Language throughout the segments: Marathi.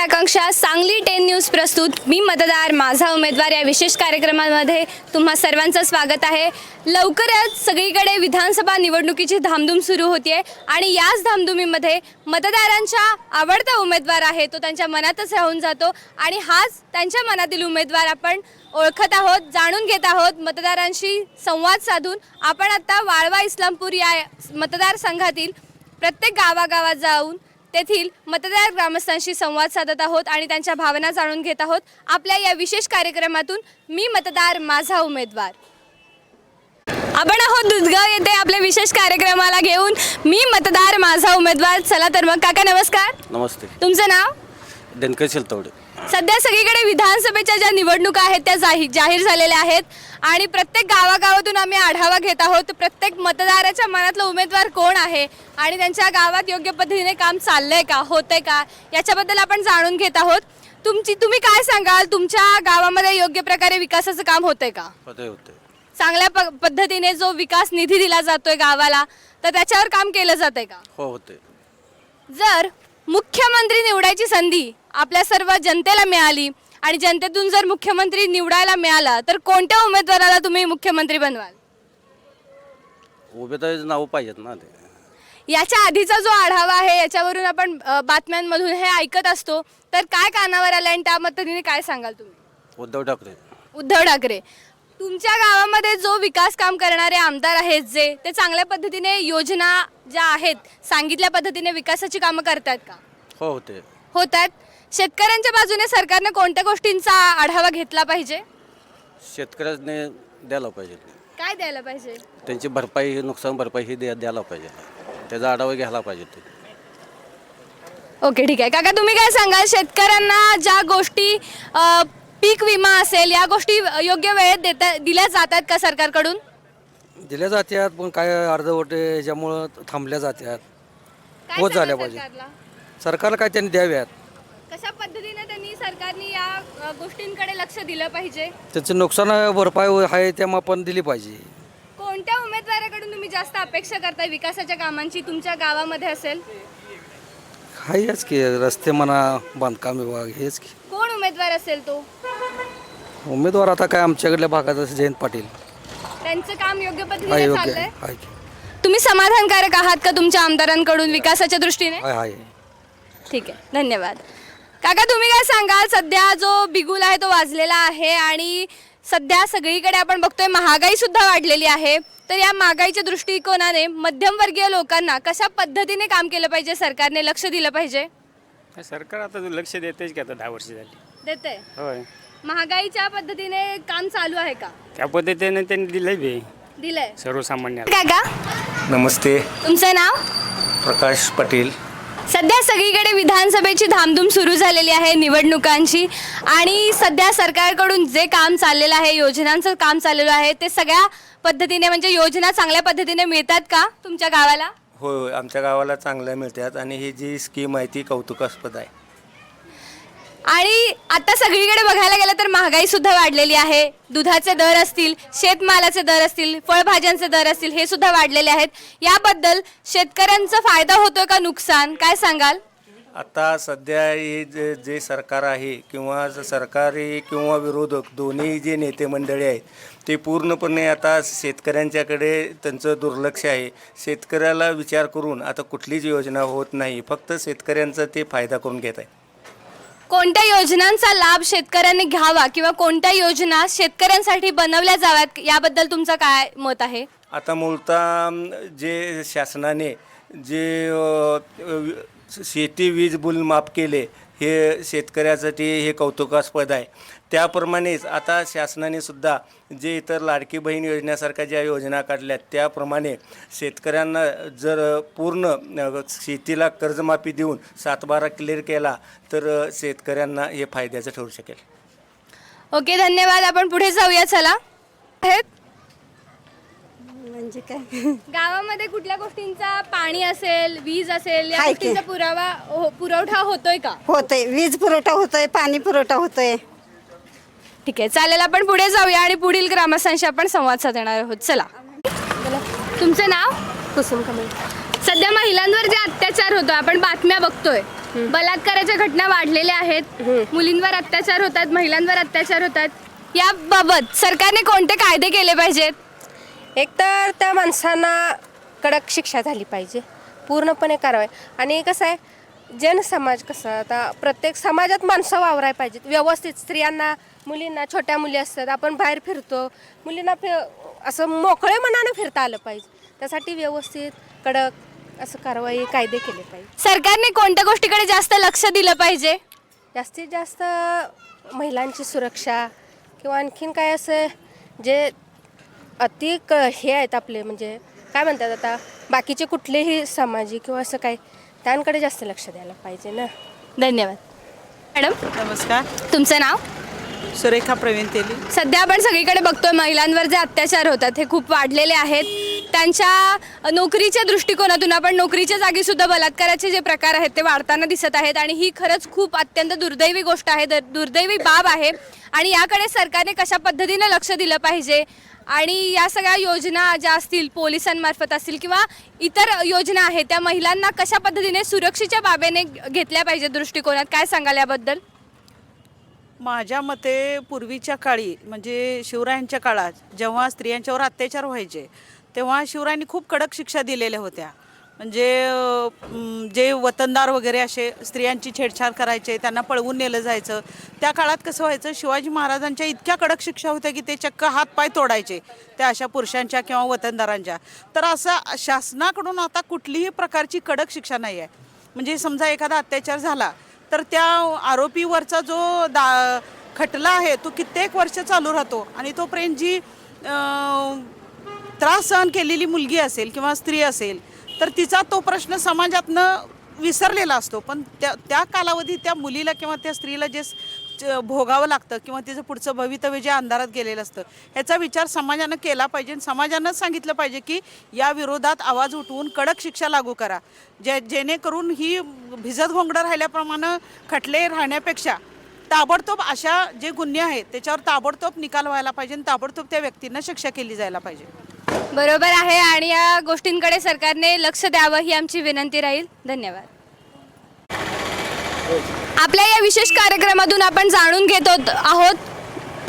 आकांक्षा सांगली टेन न्यूज प्रस्तुत. मी मतदार माझा उमेदवार या विशेष कार्यक्रमामध्ये तुम्हा सर्वांचं स्वागत आहे. लवकरच सगळीकडे विधानसभा निवडणुकीची धामधूम सुरू होतीये आणि याच धामधुमीमध्ये मतदारांच्या आवडता उमेदवार आहे तो त्यांच्या मनातच राहून जातो आणि हाच त्यांच्या मनातील उमेदवार आपण ओळखत आहोत जाणून घेत आहोत मतदारांशी संवाद साधून. आपण आता वाळवा इस्लामपूर या मतदारसंघातील प्रत्येक गावागावात जाऊन तेथील मतदार ग्रामस्थांशी संवाद साधत आहोत आणि त्यांच्या भावना जाणून घेत आहोत. आपल्या या विशेष कार्यक्रमातून मी मतदार माझा उमेदवार. आपण आहोत दुधगाव येथे आपल्या विशेष कार्यक्रमाला घेऊन मी मतदार माझा उमेदवार. चला तर मग काका नमस्कार. नमस्ते. तुमचं नाव? दिनकर शिलतवडे. सध्या सगळीकडे विधानसभेच्या ज्या निवडणुका आहेत त्या जाहीर जाहीर झालेल्या आहेत. आणि प्रत्येक गावागावातून आम्ही आढावा घेत आहोत. प्रत्येक मतदाराच्या मनातला उमेदवार कोण आहे? आणि त्यांच्या गावात योग्य पद्धतीने काम चाललंय का? होतंय का? याच्याबद्दल आपण जाणून घेत आहोत. तुमची तुम्ही काय सांगाल? तुमच्या गावामध्ये योग्य प्रकारे विकासाचं काम होतंय का? होते होते चांगल्या प- पद्धतीने जो विकास निधी दिला जातोय गावाला तर त्याच्यावर काम केलं जातंय का? हो होते जर मुख्यमंत्री निवडायची संधी आपल्या सर्व जनतेला मिळाली. आणि जनतेतून जर मुख्यमंत्री निवडायला मिळाला तर कोणत्या उमेदवाराला तुम्ही मुख्यमंत्री बनवाल? उमेदवाराची नावं पाहिजेत ना ते. याच्या आधीचा जो आढावा आहे याच्यावरून आपण अ, बातम्यांमधून हे ऐकत असतो. तर काय कानावर आलं आणि त्या पद्धतीने काय सांगाल तुम्ही? उद्धव ठाकरे. उद्धव ठाकरे. तुमच्या गावामध्ये जो विकास काम करणारे आमदार आहेत जे ते चांगल्या पद्धतीने योजना ज्या आहेत सांगितल्या पद्धतीने विकासाची कामं करतात का? हो होते. होतात. शेतकऱ्यांच्या बाजूने सरकारने कोणत्या गोष्टींचा आढावा घेतला पाहिजे? शेतकऱ्याने द्यायला पाहिजे. काय द्यायला पाहिजे? त्यांची भरपाई नुकसान भरपाई ही द्या द्यायला पाहिजे. त्याचा आढावा घ्यायला पाहिजे. ते ओके ठीक आहे. काका तुम्ही काय सांगाल? शेतकऱ्यांना ज्या गोष्टी अ, पीक विमा असेल या गोष्टी योग्य वेळेत देता दिल्या जातात का सरकारकडून? दिल्या जातात पण काय अर्धवट ह्याच्यामुळं थांबल्या जातात काय होत झाल्या पाहिजे. सरकारला? सरकारला काय त्यांनी द्याव्यात? कशा पद्धतीने त्यांनी सरकारने या अ, गोष्टींकडे लक्ष दिलं पाहिजे? त्यांचं नुकसान भरपाई आहे त्या मापान दिली पाहिजे. कोणत्या उमेदवाराकडून तुम्ही जास्त अपेक्षा करताय विकासाच्या कामांची? तुमच्या गावामध्ये असेल? हेच की रस्ते म्हणा बांधकाम विभाग हेच की. उमेदवार असेल तो? उमेदवार आता काय आमच्याकडल्या भागात असं जयंत पाटील. त्यांचं काम योग्य आहे पद्धतीने योग्य चाललंय? आहे तुम्ही समाधानकारक आहात का तुमच्या आमदारांकडून विकासाच्या दृष्टीने? ठीक आहे धन्यवाद. काका तुम्ही काय सांगाल? सध्या जो बिगुल आहे तो वाजलेला आहे आणि सध्या सगळीकडे आपण बघतोय महागाई सुद्धा वाढलेली आहे. तर या महागाईच्या दृष्टिकोनाने मध्यमवर्गीय लोकांना कशा पद्धतीने काम केलं पाहिजे सरकारने लक्ष दिलं पाहिजे? सरकार आता लक्ष देतेच की आता दहा वर्ष झाली. देते होय. महागाईच्या पद्धतीने काम चालू आहे का? त्या पद्धतीने त्यांनी दिलंय बी. दिलंय. सर्वसामान्याला. काका? नमस्ते. तुमचं नाव? प्रकाश पाटील. सध्या सगळीकडे विधानसभेची धामधूम सुरू झालेली आहे निवडणुकांची. आणि सध्या सरकारकडून जे काम चाललेलं आहे योजनांचं काम चाललेलं आहे ते सगळ्या पद्धतीने म्हणजे योजना चांगल्या पद्धतीने मिळतात का तुमच्या गावाला? होय होय. आमच्या गावाला चांगल्या मिळतात. आणि ही जी स्कीम आहे ती कौतुकास्पद आहे. आणि आता सगळीकडे बघायला गेलं तर महागाई सुद्धा वाढलेली आहे. दुधाचे दर असतील शेतमालाचे दर असतील फळभाज्यांचे दर असतील हे सुद्धा वाढलेले आहेत. याबद्दल शेतकऱ्यांचा फायदा होतोय का नुकसान? काय सांगाल? आता सध्या हे जे जे सरकार आहे किंवा ज- सरकारी किंवा विरोधक दोन्ही जे नेते मंडळी आहेत ते पूर्णपणे आता शेतकऱ्यांच्याकडे त्यांचं दुर्लक्ष आहे. शेतकऱ्याला विचार करून आता कुठलीच योजना होत नाही. फक्त शेतकऱ्यांचा ते फायदा करून घेत आहे कोणत्या योजनांचा लाभ शेतकऱ्यांनी घ्यावा किंवा कोणत्या योजना शेतकऱ्यांसाठी बनवल्या जाव्यात याबद्दल तुमचं काय मत आहे? आता मूलतः जे शासनाने जे शेती वीज बिल माफ केले हे शेतकऱ्यासाठी हे कौतुकास्पद आहे. त्याप्रमाणेच आता शासनाने सुद्धा जे इतर लाडकी बहीण योजनेसारख्या ज्या योजना काढल्या त्याप्रमाणे शेतकऱ्यांना जर पूर्ण शेतीला कर्जमाफी देऊन सातबारा क्लिअर केला तर शेतकऱ्यांना हे फायद्याचं ठरू शकेल. ओके धन्यवाद. आपण पुढे जाऊया चला. आहेत? म्हणजे काय? गावामध्ये कुठल्या गोष्टींचा पाणी असेल वीज असेल या हाय की. गोष्टींचा पुरावा हो- पुरवठा होतोय का? होतंय. वीज पुरवठा होतोय पाणी पुरवठा होतोय. ठीक आहे चालेल आपण पुढे जाऊया आणि पुढील ग्रामस्थांशी आपण संवाद साधणार आहोत. चला. तुमचं नाव? कुसुम कमल. सध्या महिलांवर जे अत्याचार होतो आपण बातम्या बघतोय. बलात्काराच्या घटना वाढलेल्या आहेत. मुलींवर अत्याचार होतात महिलांवर अत्याचार होतात. याबाबत सरकारने कोणते कायदे केले पाहिजेत? एक तर त्या माणसांना कडक शिक्षा झाली पाहिजे. पूर्णपणे कारवाई. आणि कसं आहे जनसमाज कसं आता प्रत्येक समाजात माणसं वावराय पाहिजेत. व्यवस्थित स्त्रियांना मुलींना छोट्या मुली असतात आपण बाहेर फिरतो मुलींना फि असं मोकळे मनानं फिरता आलं पाहिजे. त्यासाठी व्यवस्थित कडक असं कारवाई कायदे केले पाहिजे सरकारने कोणत्या गोष्टीकडे जास्त लक्ष दिलं पाहिजे? जास्तीत जास्त महिलांची सुरक्षा किंवा आणखीन काय असं जे अति क हे आहेत आपले म्हणजे काय म्हणतात आता बाकीचे कुठलेही सामाजिक किंवा असं काय त्यांकडे जास्त लक्ष द्यायला पाहिजे ना. धन्यवाद. मॅडम? नमस्कार. तुमचं नाव? सुरेखा प्रवीण तेली. सध्या आपण सगळीकडे बघतोय महिलांवर जे अत्याचार होतात हे खूप वाढलेले आहेत. त्यांच्या नोकरीच्या दृष्टिकोनातून आपण नोकरीच्या जागी सुद्धा बलात्काराचे जे प्रकार आहेत ते वाढताना दिसत आहेत. आणि ही खरंच खूप अत्यंत दुर्दैवी गोष्ट आहे दर- दुर्दैवी बाब आहे. आणि याकडे सरकारने कशा पद्धतीने लक्ष दिलं पाहिजे? आणि या सगळ्या योजना ज्या असतील पोलिसांमार्फत असतील किंवा इतर योजना आहेत त्या महिलांना कशा पद्धतीने सुरक्षेच्या बाबेने घेतल्या पाहिजे दृष्टिकोनात? काय सांगाल याबद्दल? माझ्या मते पूर्वीच्या काळी म्हणजे शिवरायांच्या काळात जेव्हा स्त्रियांच्यावर अत्याचार व्हायचे तेव्हा शिवरायांनी खूप कडक शिक्षा दिलेल्या होत्या. म्हणजे जे वतनदार वगैरे असे स्त्रियांची छेडछाड करायचे त्यांना पळवून नेलं जायचं. त्या काळात कसं व्हायचं शिवाजी महाराजांच्या इतक्या कडक शिक्षा होत्या की ते चक्क हातपाय तोडायचे त्या अशा पुरुषांच्या किंवा वतनदारांच्या. तर असं शासनाकडून आता कुठलीही प्रकारची कडक शिक्षा नाही आहे म्हणजे समजा एखादा अत्याचार झाला तर त्या आरोपीवरचा जो दा खटला आहे तो कित्येक वर्ष चालू राहतो. आणि तोपर्यंत जी त्रास सहन केलेली मुलगी असेल किंवा स्त्री असेल तर तिचा तो प्रश्न समाजातनं विसरलेला असतो. पण त्या त्या कालावधीत त्या मुलीला किंवा त्या स्त्रीला जे च- भोगावं लागतं किंवा तिचं पुढचं भवितव्य जे अंधारात गेलेलं असतं ह्याचा विचार समाजानं केला पाहिजे. आणि समाजानं सांगितलं पाहिजे की या विरोधात आवाज उठवून कडक शिक्षा लागू करा. जे जेणेकरून ही भिजत घोंगडं राहिल्याप्रमाणे खटले राहण्यापेक्षा ताबडतोब अशा जे गुन्हे आहेत त्याच्यावर ताबडतोब निकाल व्हायला पाहिजे आणि ताबडतोब त्या व्यक्तींना शिक्षा केली जायला पाहिजे. बरोबर आहे आणि या गोष्टींकडे सरकारने लक्ष द्यावं ही आमची विनंती राहील. धन्यवाद. आपल्या या विशेष कार्यक्रमातून आपण जाणून घेत आहोत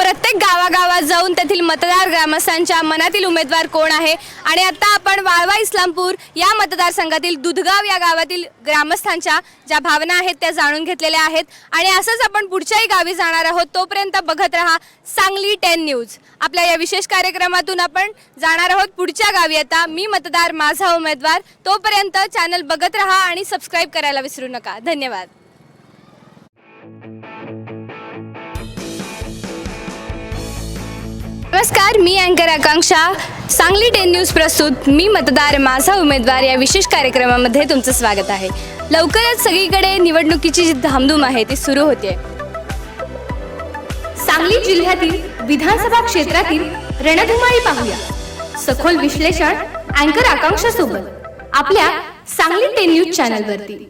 प्रत्येक गावागावात जाऊन तेथील मतदार ग्रामस्थांच्या मनातील उमेदवार कोण आहे? आणि आता आपण वाळवा इस्लामपूर या मतदारसंघातील दुधगाव या गावातील ग्रामस्थांच्या ज्या भावना आहेत त्या जाणून घेतलेल्या आहेत. आणि असंच आपण पुढच्याही गावी जाणार आहोत. तोपर्यंत बघत रहा सांगली टेन न्यूज. आपल्या या विशेष कार्यक्रमातून आपण जाणार आहोत पुढच्या गावी. आता मी मतदार माझा उमेदवार. तोपर्यंत चॅनल बघत रहा आणि सबस्क्राईब करायला विसरू नका. धन्यवाद. नमस्कार मी अँकर आकांक्षा. सांगली टेन न्यूज प्रस्तुत. मी मतदार माझा उमेदवार या विशेष कार्यक्रमामध्ये तुमचं स्वागत आहे. लवकरच सगळीकडे निवडणुकीची जी धामधूम आहे ती सुरू होते सांगली जिल्ह्यातील विधानसभा क्षेत्रातील रणधुमाळी पाहूया. सखोल विश्लेषण अँकर आकांक्षा सोबत आपल्या सांगली टेन न्यूज चॅनलवरती.